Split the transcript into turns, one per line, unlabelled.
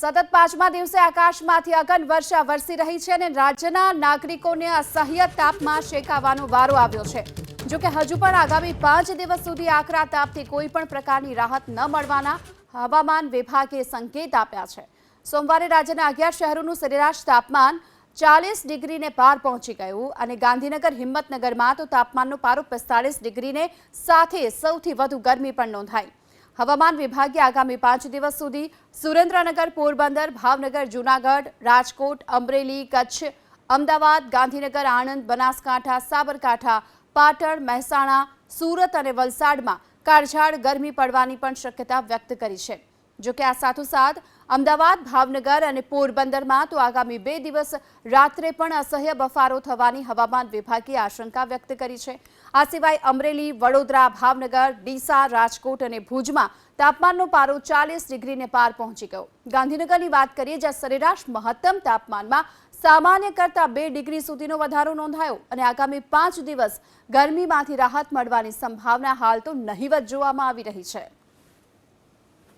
સતત પાંચમા દિવસે આકાશમાંથી અગન વર્ષા વરસી રહી છે અને રાજ્યના નાગરિકોને અસહ્ય તાપમાં શેકાવાનો વારો આવ્યો છે. જો કે હજુ પણ આગામી પાંચ દિવસ સુધી આકરા તાપથી કોઈ પણ પ્રકારની રાહત ન મળવાના હવામાન વિભાગે સંકેત આપ્યા છે. સોમવારે રાજ્યના અગિયાર શહેરોનું સરેરાશ તાપમાન ચાલીસ ડિગ્રીને પાર પહોંચી ગયું અને ગાંધીનગર, હિંમતનગરમાં તો તાપમાનનો પારો પિસ્તાળીસ ડિગ્રીને સાથે સૌથી વધુ ગરમી પણ નોંધાઈ. હવામાન વિભાગે આગામી પાંચ દિવસ સુધી સુરેન્દ્રનગર, પોરબંદર, ભાવનગર, જૂનાગઢ, રાજકોટ, અમરેલી, કચ્છ, અમદાવાદ, ગાંધીનગર, આણંદ, બનાસકાંઠા, સાબરકાંઠા, પાટણ, મહેસાણા, સુરત અને વલસાડમાં કાળઝાળ ગરમી પડવાની પણ શક્યતા વ્યક્ત કરી છે. જો કે આ સાથોસાથ અમદાવાદ, ભાવનગર અને પોરબંદરમાં તો આગામી બે દિવસ રાત્રે પણ અસહ્ય બફારો થવાની હવામાન વિભાગે આશંકા વ્યક્ત કરી છે. આ સિવાય અમરેલી, વડોદરા, ભાવનગર, ડીસા, રાજકોટ અને ભુજમાં તાપમાનનો પારો ચાલીસ ડિગ્રીને પાર પહોંચી ગયો. ગાંધીનગરની વાત કરીએ જ્યાં સરેરાશ મહત્તમ તાપમાનમાં સામાન્ય કરતાં બે ડિગ્રી સુધીનો વધારો નોંધાયો અને આગામી પાંચ દિવસ ગરમીમાંથી રાહત મળવાની સંભાવના હાલ તો નહીવત જોવામાં આવી રહી છે.